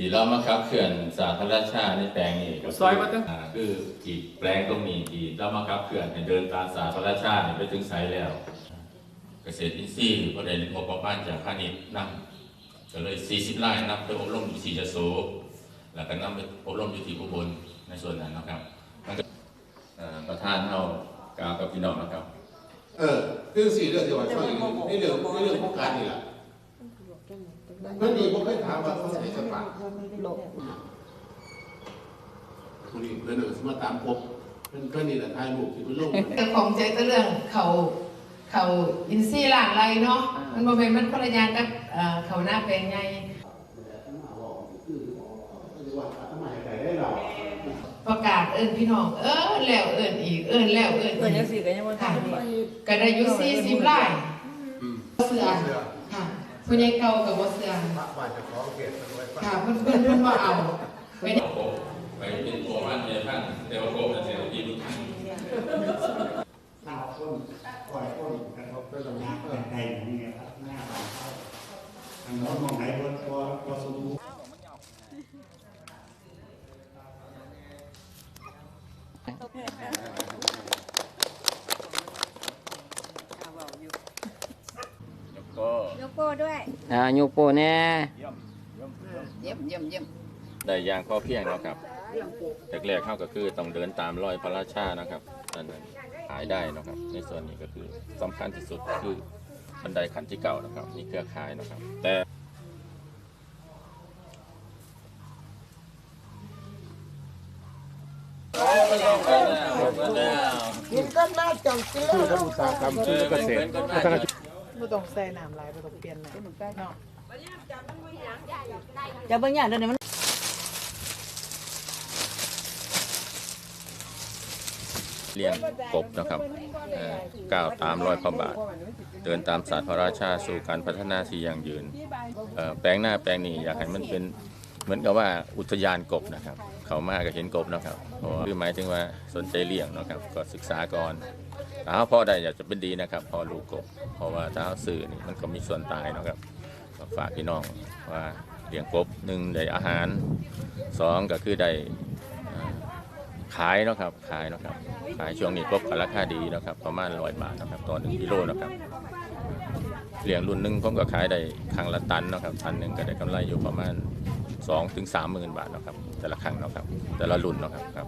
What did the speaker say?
ที่เรามาขับเคลื่อนสาธารณชาติในแปลงนี้ก็คืซอยมาตั้ง อ่าคือที่แปลงตรงนี้ที่เรามาขับเคลื่อนให้เดินตามสาธารณชาตินี่ไปถึงไสแล้ว เกษตรอินทรีย์ก็ได้งบประมาณจากพาณิชย์นำก็เลย 40ไร่นำไปอบรมอยู่ที่ยโสแล้วก็นำไปอบรมอยู่ที่อุบลในส่วนนั้นนะครับมันก็เอ่อประธานเรากล่าวกับพี่น้องนะครับ เออคือสี่เรื่องที่ว่าช่วยในเรื่องในเรื่องของการนี่แหละ มันดีผมเคยถามว่าเขาใส่สปาคนนี้เพื่อนเออสมาตามพบเพื่อนเพื่อนนี่แหละถ่ายรูปที่เพื่อนลงแต่ของใจก็เรื่องเขาเขาอินซี่หลานไรเนาะมันบ่แม่นมันคนละอย่างกับเอ่อเขาหน้าแปลงใหญ่ประกาศเอิ้นพี่น้อง เอิ้นแล้วเอิ้นอีกเอิ้นแล้วเอิ้นเปิดยัอีงกสี่ก็ยังบ่ทันดีก็ได้อยู่40ไร่เสือค่ะ ผู้ใหญ่เก่าก็บ่เสือว่าจะขอเกตมันไว้ค่ะเพิ่นเพิ่นเพิ่นบ่เอาไปได้โกบไปเป็นตัวมันในท่านเทวโกบและเทวกีรุ่นข้าวต้นปล่อยต้นกระทบด้วยตรงนี้เป็นไก่นี่ไงครับหน้าบ้านเขาทางโน้นมองไหนพอพอพอสมบูรณ์ก็ ยก โป้ด้วยอ่าโยโปแน่เยี่ยมเยี่ยมเยี่ยมได้อย่างพอเพียงแล้วครับแรกๆเข้าก็คือต้องเดินตามรอยพระราชานะครับอันนั้นขายได้นะครับ ในส่วนนี้ก็คือสำคัญที่สุดคือบันไดขันที่เก่านะครับนี่เครือข่ายนะครับ แต่กินก็น่าจังกินแล้วอุตสาหกรรมชื่อเกษตร บ่ต้องใส่น้ำลายบ่ต้องเปลี่ยนน้ำเนาะจะบางอย่างเดี๋ยวนี้มันเลี้ยงกบนะครับเอ่อก้าวตามรอยพระบาท เดินตามศาสตร์พระราชาสู่การพัฒนาที่ยั่งยืนเอ่อแปลงหน้าแปลงนี้อยากให้มันเป็น เหมือนกับว่าอุทยานกบนะครับ เขามาก็เห็นกบนะครับคือหมายถึงว่าสนใจเลี้ยงนะครับ ก็ศึกษาก่อนถ้าเขาพอได้อยากจะเป็นดีนะครับพอลูกกบ เพราะว่าถ้าสื่อนี่มันก็มีส่วนตายนะครับฝากพี่น้องว่าเลี้ยงกบหนึ่งได้อาหารสองก็คือได้ขายนะครับขายนะครับขายช่วงนี้กบก็ราคาดีนะครับ ประมาณร้อยบาทนะครับต่อหนึ่งกิโลนะครับเลี้ยงรุ่นหนึ่งผมก็ขายได้ครั้งละตันนะครับตันหนึ่งก็ได้กำไรอยู่ประมาณ 2ถึง3หมื่นบาทนะครับแต่ละครั้งนะครับแต่ละรุ่นนะครับครับ